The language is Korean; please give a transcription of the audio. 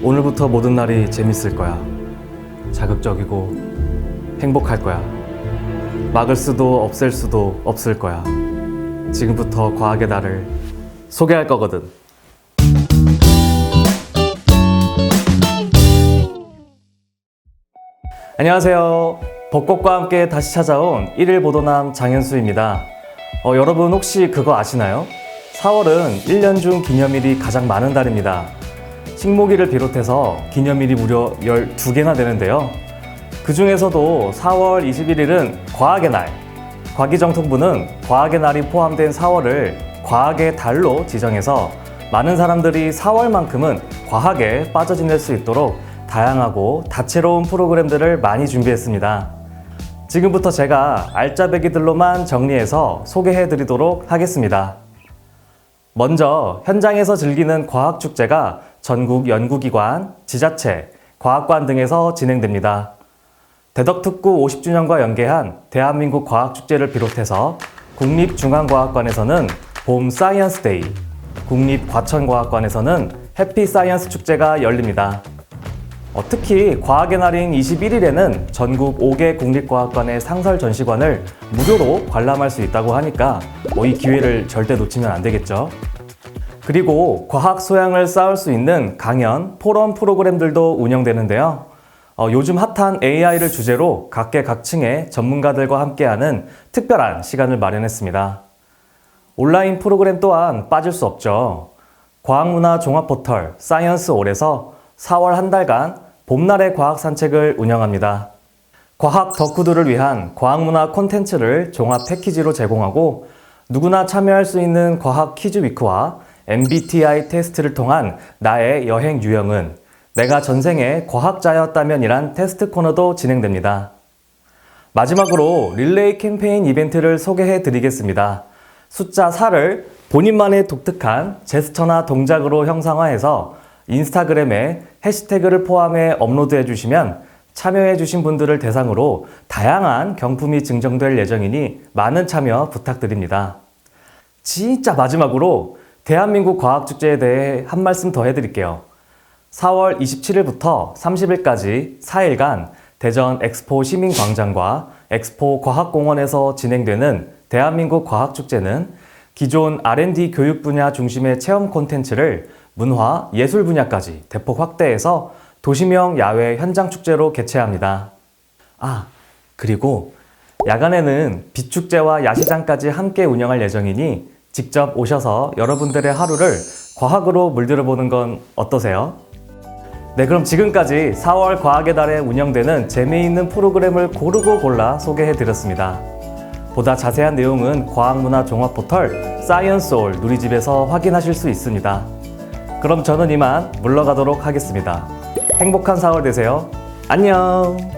오늘부터 모든 날이 재밌을 거야. 자극적이고 행복할 거야. 막을 수도 없앨 수도 없을 거야. 지금부터 과학의 날을 소개할 거거든. 안녕하세요. 벚꽃과 함께 다시 찾아온 1일 보도남 장현수입니다. 어, 여러분 혹시 그거 아시나요? 4월은 1년 중 기념일이 가장 많은 달입니다. 식모기를 비롯해서 기념일이 무려 12개나 되는데요. 그 중에서도 4월 21일은 과학의 날. 과기정통부는 과학의 날이 포함된 4월을 과학의 달로 지정해서 많은 사람들이 4월만큼은 과학에 빠져 지낼 수 있도록 다양하고 다채로운 프로그램들을 많이 준비했습니다. 지금부터 제가 알짜배기들로만 정리해서 소개해 드리도록 하겠습니다. 먼저 현장에서 즐기는 과학축제가 전국 연구기관, 지자체, 과학관 등에서 진행됩니다. 대덕특구 50주년과 연계한 대한민국 과학축제를 비롯해서 국립중앙과학관에서는 봄 사이언스데이, 국립과천과학관에서는 해피 사이언스 축제가 열립니다. 어, 특히 과학의 날인 21일에는 전국 5개 국립과학관의 상설 전시관을 무료로 관람할 수 있다고 하니까 뭐 이 기회를 절대 놓치면 안 되겠죠. 그리고 과학 소양을 쌓을 수 있는 강연, 포럼 프로그램들도 운영되는데요. 어, 요즘 핫한 AI를 주제로 각계각층의 전문가들과 함께하는 특별한 시간을 마련했습니다. 온라인 프로그램 또한 빠질 수 없죠. 과학문화 종합 포털 사이언스 올에서 4월 한 달간 봄날의 과학 산책을 운영합니다. 과학 덕후들을 위한 과학문화 콘텐츠를 종합 패키지로 제공하고 누구나 참여할 수 있는 과학 퀴즈 위크와 MBTI 테스트를 통한 나의 여행 유형은 내가 전생에 과학자였다면 이란 테스트 코너도 진행됩니다. 마지막으로 릴레이 캠페인 이벤트를 소개해 드리겠습니다. 숫자 4를 본인만의 독특한 제스처나 동작으로 형상화해서 인스타그램에 해시태그를 포함해 업로드해 주시면 참여해 주신 분들을 대상으로 다양한 경품이 증정될 예정이니 많은 참여 부탁드립니다. 진짜 마지막으로 대한민국 과학축제에 대해 한 말씀 더 해드릴게요. 4월 27일부터 30일까지 4일간 대전 엑스포 시민광장과 엑스포 과학공원에서 진행되는 대한민국 과학축제는 기존 R&D 교육 분야 중심의 체험 콘텐츠를 문화, 예술 분야까지 대폭 확대해서 도시명 야외 현장 축제로 개최합니다. 아, 그리고 야간에는 빛축제와 야시장까지 함께 운영할 예정이니 직접 오셔서 여러분들의 하루를 과학으로 물들여 보는 건 어떠세요? 네, 그럼 지금까지 4월 과학의 달에 운영되는 재미있는 프로그램을 고르고 골라 소개해 드렸습니다. 보다 자세한 내용은 과학문화 종합 포털 사이언스올 누리집에서 확인하실 수 있습니다. 그럼 저는 이만 물러가도록 하겠습니다. 행복한 4월 되세요. 안녕!